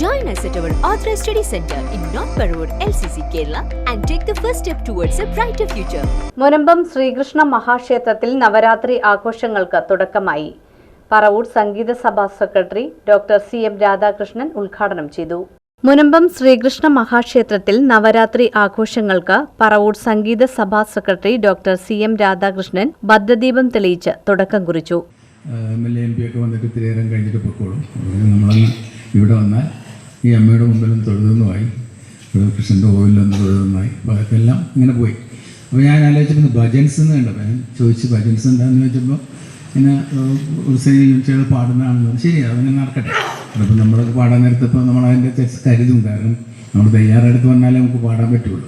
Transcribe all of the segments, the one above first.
Join us at our Authorized Study Center in North Parur, LCC, Kerala, and take the first step towards a brighter future. Munambam Sreekrishna മഹാക്ഷേത്രത്തിൽ Navaratri ആഘോഷങ്ങൾക്ക് തുടക്കമായി. പറവൂർ സംഗീത സഭാ secretary doctor C M Radhakrishnan ഉദ്ഘാടനം ചെയ്തു. മുനമ്പം ശ്രീകൃഷ്ണ മഹാക്ഷേത്രത്തിൽ നവരാത്രി ആഘോഷങ്ങൾക്ക് പറവൂർ സംഗീത സഭാ secretary doctor C M Radhakrishnan ഭദ്രദീപം തെളിയിച്ച് തുടക്കം കുറിച്ചു. M L A M P ഒക്കെ വന്നിട്ട് ഇത്തിരി നേരം കഴിഞ്ഞിട്ട് പൊക്കോളും. നമ്മളങ്ങ് ഇവിടെ വന്നാൽ ഈ അമ്മയുടെ മുമ്പിലും തൊഴുതുന്നുമായി കൃഷ്ണന്റെ കോവിലൊന്ന് തൊഴുതുന്നതായി അപ്പോൾ എല്ലാം ഇങ്ങനെ പോയി. അപ്പോൾ ഞാൻ ആലോചിച്ചിരുന്നു ഭജൻസ് എന്ന് കണ്ടപ്പോൾ ഞാൻ ചോദിച്ചു ഭജൻസ് എന്താണെന്ന് ചോദിച്ചപ്പോൾ ഇങ്ങനെ ചെയ്ത് പാടുന്നതാണെന്ന് ശരി അതങ്ങനെ നടക്കട്ടെ. അപ്പോൾ നമ്മളൊക്കെ പാടാൻ നേരത്തപ്പോൾ നമ്മളതിന്റെ കരുതും. കാരണം നമ്മൾ തയ്യാറെടുത്ത് വന്നാലേ നമുക്ക് പാടാൻ പറ്റുള്ളൂ.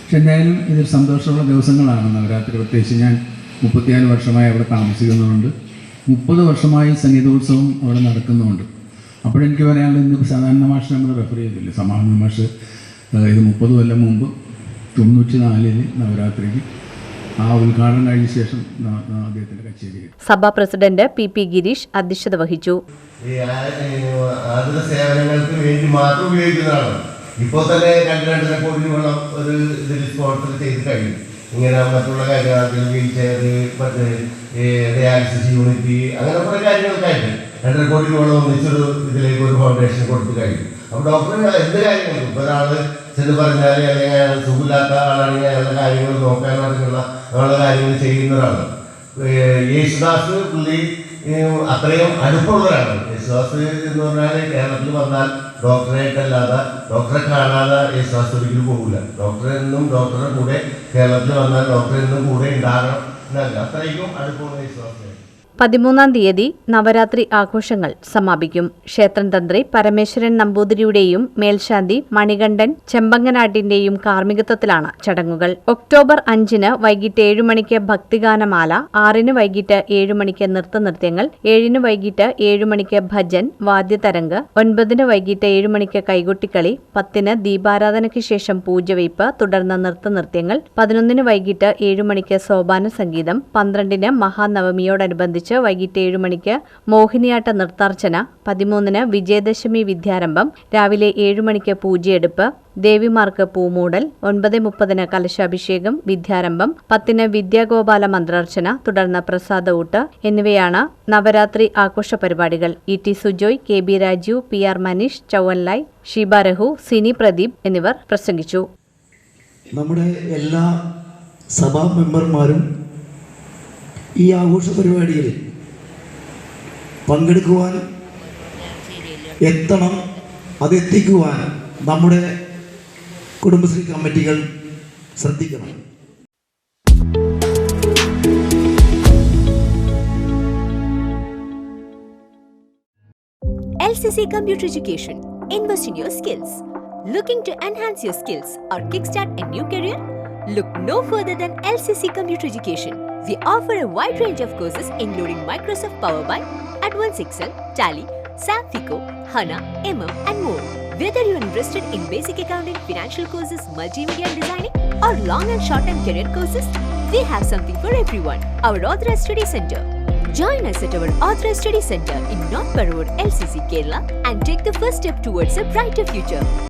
പക്ഷെ എന്തായാലും ഇതൊരു സന്തോഷമുള്ള ദിവസങ്ങളാണ് നവരാത്രി. പ്രത്യേകിച്ച് ഞാൻ മുപ്പത്തിനാല് വർഷമായി അവിടെ താമസിക്കുന്നതുകൊണ്ട് മുപ്പത് വർഷമായി സംഗീതോത്സവം അവിടെ നടക്കുന്നുണ്ട് അപ്പോഴെനിക്ക് പറയാനുള്ളത് ഇന്ന് സാധാരണ മാഷ് നമ്മൾ റെഫർ ചെയ്തില്ല സമാധാന മാഷ് അതായത് ഇത് മുപ്പത് കൊല്ലം മുമ്പ് തൊണ്ണൂറ്റി നാലിൽ നവരാത്രിക്ക് ആ ഉദ്ഘാടനം കഴിഞ്ഞ ശേഷം അദ്ദേഹത്തിന്റെ കച്ചേരി സഭാ പ്രസിഡന്റ് പി പി ഗിരീഷ് അധ്യക്ഷത വഹിച്ചു. ആതുര സേവനങ്ങൾക്ക് വേണ്ടി മാത്രം ഉപയോഗിക്കുന്നതാണ്. ഇപ്പോൾ തന്നെ രണ്ട് രണ്ടര കോടി രൂപ ഒരു ഇതിൽ സ്പോൺസർ ചെയ്ത് കഴിയും ഇങ്ങനെ മറ്റുള്ള കാര്യങ്ങൾ വീൽ ചെയർ മറ്റേ ഡയാലിസിസ് യൂണിറ്റ് അങ്ങനെ കുറേ കാര്യങ്ങൾക്കായിട്ട് രണ്ടര കോടി രൂപ ഒന്നിച്ചൊരു ഇതിലേക്ക് ഒരു ഫൗണ്ടേഷൻ കൊടുത്തു കഴിഞ്ഞു. അപ്പോൾ ഡോക്ടർ എന്ത് കാര്യങ്ങളും ഒരാൾ ചെന്ന് പറഞ്ഞാൽ അല്ലെങ്കിൽ അയാൾ സുഖമില്ലാത്ത ആളാണെങ്കിൽ അയാളുടെ കാര്യങ്ങൾ നോക്കാൻ അയാളുടെ കാര്യങ്ങൾ ചെയ്യുന്ന ഒരാളാണ് യേശുദാസ് പുള്ളി അത്രയും അടുപ്പമുള്ളവരാണ്. യേശുദാസ് എന്ന് പറഞ്ഞാൽ കേരളത്തിൽ വന്നാൽ ഡോക്ടറായിട്ടല്ലാതെ ഡോക്ടറെ കാണാതെ യേശുദാസ് ഒരിക്കലും പോകില്ല ഡോക്ടർ എന്നും ഡോക്ടറുടെ കൂടെ കേരളത്തിൽ വന്നാൽ ഡോക്ടർ എന്നും കൂടെ ഉണ്ടാകണം എന്നല്ല. അത്രയ്ക്കും അടുപ്പമുള്ള യേശുദാസ്. പതിമൂന്നാം തീയതി നവരാത്രി ആഘോഷങ്ങൾ സമാപിക്കും. ക്ഷേത്രം തന്ത്രി പരമേശ്വരൻ നമ്പൂതിരിയുടെയും മേൽശാന്തി മണികണ്ഠൻ ചെമ്പങ്ങനാട്ടിന്റെയും കാർമ്മികത്വത്തിലാണ് ചടങ്ങുകൾ. ഒക്ടോബർ അഞ്ചിന് വൈകിട്ട് ഏഴു മണിക്ക് ഭക്തിഗാനമാല ആറിന് വൈകിട്ട് ഏഴു മണിക്ക് നൃത്തനൃത്യങ്ങൾ ഏഴിന് വൈകിട്ട് ഏഴു മണിക്ക് ഭജൻ വാദ്യതരംഗ് ഒൻപതിന് വൈകിട്ട് ഏഴു മണിക്ക് കൈകൊട്ടിക്കളി പത്തിന് ദീപാരാധനയ്ക്ക് ശേഷം പൂജവയ്പ് തുടർന്ന് നൃത്തനൃത്യങ്ങൾ പതിനൊന്നിന് വൈകിട്ട് ഏഴു മണിക്ക് സോപാന സംഗീതം പന്ത്രണ്ടിന് മഹാനവമിയോടനുബന്ധിച്ച് വൈകിട്ട് ഏഴു മണിക്ക് മോഹിനിയാട്ട നൃത്താർച്ചന പതിമൂന്നിന് വിജയദശമി വിദ്യാരംഭം രാവിലെ ഏഴു മണിക്ക് പൂജയെടുപ്പ് ദേവിമാർക്ക് പൂമൂടൽ ഒൻപത് മുപ്പതിന് കലശാഭിഷേകം വിദ്യാരംഭം പത്തിന് വിദ്യാഗോപാല മന്ത്രാർച്ചന തുടർന്ന് പ്രസാദ ഊട്ട് എന്നിവയാണ് നവരാത്രി ആഘോഷ പരിപാടികൾ. E T Sujoy K B Rajeev P R Manish Chowanlai Sheeba Rahu Sini Pradeep എന്നിവർ പ്രസംഗിച്ചു. നമ്മുടെ എല്ലാ സഭാ മെമ്പർമാരും ഈ ആഘോഷ പരിപാടിയിൽ പങ്കെടുക്കുവാൻ എത്തണം അതെത്തിക്കുവാൻ നമ്മുടെ കുടുംബശ്രീ കമ്മിറ്റികൾ ശ്രദ്ധിക്കണം LCC Computer Education. Invest in your skills. Looking to enhance your skills or kickstart a new career? Look no further than LCC Computer Education. We offer a wide range of courses including Microsoft Power BI, Advanced Excel, Tally, SAP FICO, HANA, MM, and more. Whether you're interested in basic accounting, financial courses, multimedia and designing, or long and short-term career courses, we have something for everyone. Our Authorized Study Center. Join us at our Authorized Study Center in North Parur, LCC, Kerala, and take the first step towards a brighter future.